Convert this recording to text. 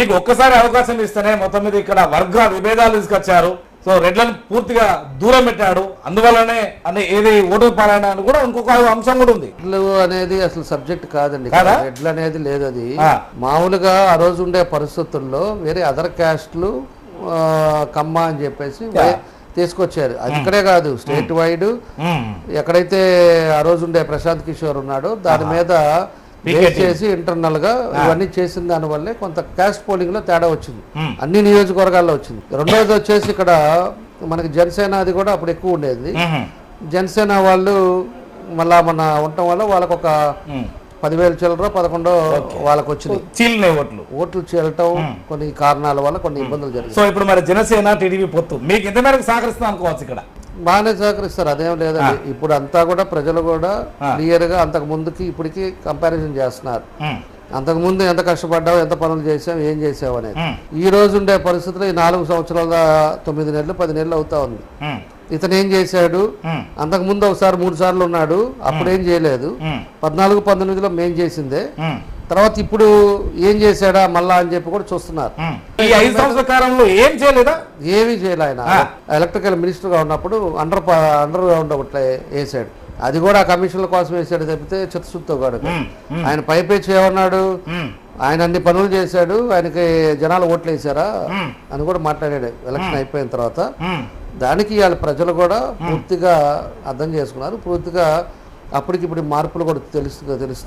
మీకు ఒక్కసారి అవకాశం ఇస్తేనే మొత్తం మీద ఇక్కడ వర్గ విభేదాలు తీసుకొచ్చారు. సో రెడ్లను పూర్తిగా దూరం పెట్టాడు. అందువల్లనే అనే ఏది ఓటు పాలన అని కూడా ఇంకొక అంశం కూడా ఉంది. అనేది అసలు సబ్జెక్ట్ కాదండి. కాదా? ఎడ్లు అనేది లేదు అది. మామూలుగా ఆ రోజు ఉండే పరిస్థితుల్లో వేరే అదర్ క్యాస్ట్లు కమ్మ అని చెప్పేసి తీసుకొచ్చారు. అది ఇక్కడే కాదు స్టేట్ వైడ్. ఎక్కడైతే ఆ రోజు ఉండే ప్రశాంత్ కిషోర్ ఉన్నాడో దాని మీద చేసి ఇంటర్నల్గా ఇవన్నీ చేసిన దాని వల్లే కొంత క్యాస్ట్ పోలింగ్లో తేడా వచ్చింది. అన్ని నియోజకవర్గాల్లో వచ్చింది. రెండోది వచ్చేసి ఇక్కడ మనకి జనసేన అది కూడా అప్పుడు ఎక్కువ ఉండేది. జనసేన వాళ్ళు మళ్ళా మన ఉండటం వల్ల వాళ్ళకు ఒక. పదివేలు చిల్లర పదకొండో వాళ్ళకు వచ్చింది. ఓట్లు. ఓట్లు చేరటం కొన్ని కారణాల వల్ల కొన్ని ఇబ్బందులు జరిగాయి. సో ఇప్పుడు మరి జనసేన టీడీపీ పొత్తు. మీకు ఎంత మేరకు సహకరిస్తుంది అనుకోవచ్చు ఇక్కడ. బాగానే సహకరిస్తారు అదేం లేదండి ఇప్పుడు అంతా కూడా ప్రజలు కూడా క్లియర్గా అంతకు ముందుకి ఇప్పటికి కంపారిజన్ చేస్తున్నారు. అంతకు ముందు ఎంత కష్టపడ్డావు ఎంత పనులు చేసావు ఏం చేసావు అనేది. ఈ రోజు ఉండే పరిస్థితుల్లో ఈ నాలుగు సంవత్సరాల తొమ్మిది నెలలు పది నెలలు అవుతా ఉంది. ఇతను ఏం చేశాడు ఉమ్. అంతకు ముందు ఒకసారి మూడు సార్లు ఉన్నాడు అప్పుడు చేయలేదు. పద్నాలుగు పంతొమ్మిదిలో మేం చేసిందే. తర్వాత ఇప్పుడు ఏం చేశాడా మళ్ళా అని చెప్పి కూడా చూస్తున్నారు. ఈ ఐదు సంవత్సరాల కాలంలో ఏం చేయలేదా? ఏమీ చేయలే ఆయన. ఎలక్ట్రికల్ మినిస్టర్గా ఉన్నప్పుడు అండర్ అండర్ గ్రౌండ్ ఒకటి వేసాడు. అది కూడా కమిషన్ల కోసం వేసాడు తప్పితే చిత్తశుద్ధితో. ఉమ్. ఆయన పైపేచి ఏమన్నాడు. ఆయన అన్ని పనులు చేశాడు. ఆయనకి జనాలు ఓట్లు వేసారా. అని కూడా మాట్లాడాడు. ఎలక్షన్ అయిపోయిన తర్వాత. దానికి వాళ్ళ ప్రజలు కూడా పూర్తిగా అర్థం చేసుకున్నారు. పూర్తిగా అప్పటికిప్పుడు మార్పులు కూడా తెలుస్తు తెలుస్తు